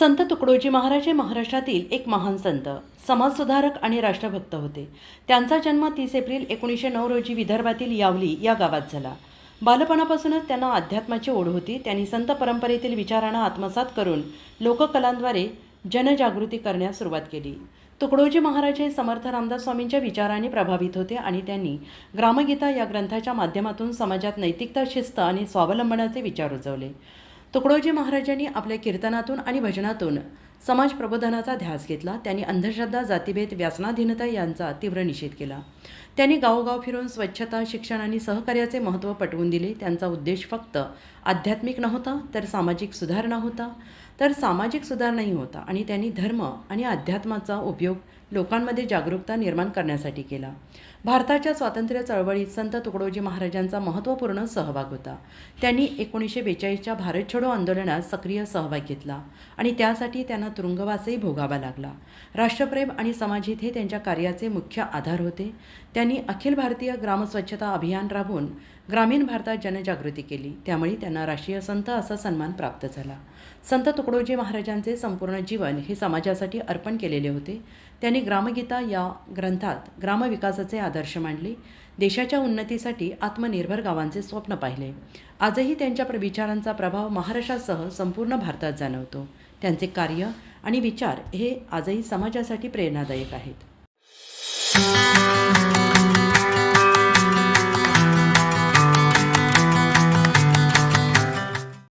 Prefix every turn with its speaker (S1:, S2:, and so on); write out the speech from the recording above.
S1: संत तुकडोजी महाराज हे महाराष्ट्रातील एक महान संत समाजसुधारक आणि राष्ट्रभक्त होते. त्यांचा जन्म तीस एप्रिल एकोणीसशे नऊ रोजी विदर्भातील यावली या गावात झाला. बालपणापासूनच त्यांना अध्यात्माची ओढ होती. त्यांनी संत परंपरेतील विचारांना आत्मसात करून लोककलांद्वारे जनजागृती करण्यास सुरुवात केली. तुकडोजी महाराज हे समर्थ रामदास स्वामींच्या विचाराने प्रभावित होते आणि त्यांनी ग्रामगीता या ग्रंथाच्या माध्यमातून समाजात नैतिकता शिस्त आणि स्वावलंबनाचे विचार रुजवले तुकडोजी महाराजांनी आपल्या कीर्तनातून आणि भजनातून समाज प्रबोधनाचा ध्यास घेतला. त्यांनी अंधश्रद्धा जातीभेद व्यासनाधीनता यांचा तीव्र निषेध केला. त्यांनी गावोगाव फिरून स्वच्छता शिक्षण आणि सहकार्याचे महत्त्व पटवून दिले. त्यांचा उद्देश फक्त आध्यात्मिक नव्हता तर सामाजिक सुधारणा होता. तर सामाजिक सुधारणाही होता आणि त्यांनी धर्म आणि अध्यात्माचा उपयोग लोकांमध्ये जागरूकता निर्माण करण्यासाठी केला. भारताच्या स्वातंत्र्य चळवळीत संत तुकडोजी महाराजांचा महत्त्वपूर्ण सहभाग होता. त्यांनी एकोणीसशे बेचाळीसच्या भारत छोडो आंदोलनात सक्रिय सहभाग घेतला आणि त्यासाठी त्यांना तुरुंगवासही भोगावा लागला. राष्ट्रप्रेम आणि समाजहित हे त्यांच्या कार्याचे मुख्य आधार होते. त्यांनी अखिल भारतीय ग्रामस्वच्छता अभियान राबवून ग्रामीण भारतात जनजागृती केली. त्यामुळे त्यांना राष्ट्रीय संत असा सन्मान प्राप्त झाला. संत तुकडोजी महाराजांचे संपूर्ण जीवन हे समाजासाठी अर्पण केलेले होते. त्यांनी ग्रामगीता या ग्रंथात ग्रामविकासाचे आदर्श मांडले. देशाच्या उन्नतीसाठी आत्मनिर्भर गावांचे स्वप्न पाहिले. आजही त्यांच्या विचारांचा प्रभाव महाराष्ट्रासह संपूर्ण भारतात जाणवतो. त्यांचे कार्य आणि विचार हे आजही समाजासाठी प्रेरणादायक आहेत.